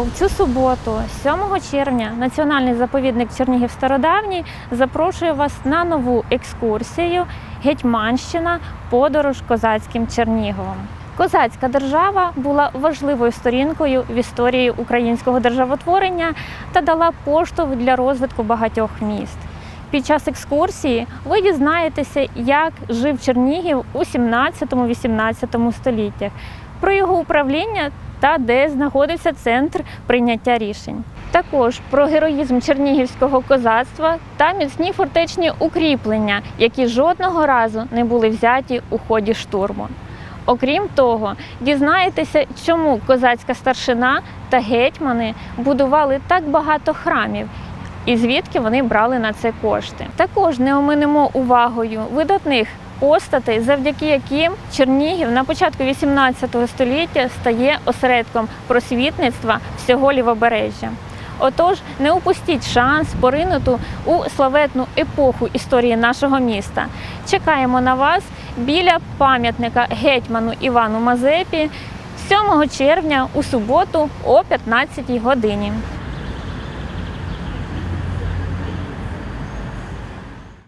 У цю суботу, 7 червня, Національний заповідник Чернігів Стародавній запрошує вас на нову екскурсію Гетьманщина подорож козацьким Черніговом. Козацька держава була важливою сторінкою в історії українського державотворення та дала поштовх для розвитку багатьох міст. Під час екскурсії ви дізнаєтеся, як жив Чернігів у 17-18 століттях, про його управління та де знаходився центр прийняття рішень. Також про героїзм чернігівського козацтва та міцні фортечні укріплення, які жодного разу не були взяті у ході штурму. Окрім того, дізнаєтеся, чому козацька старшина та гетьмани будували так багато храмів і звідки вони брали на це кошти. Також не оминемо увагою видатних постатей, завдяки яким Чернігів на початку 18 століття стає осередком просвітництва всього лівобережжя. Отож, не упустіть шанс поринути у славетну епоху історії нашого міста. Чекаємо на вас біля пам'ятника гетьману Івану Мазепі 7 червня у суботу о 15 годині.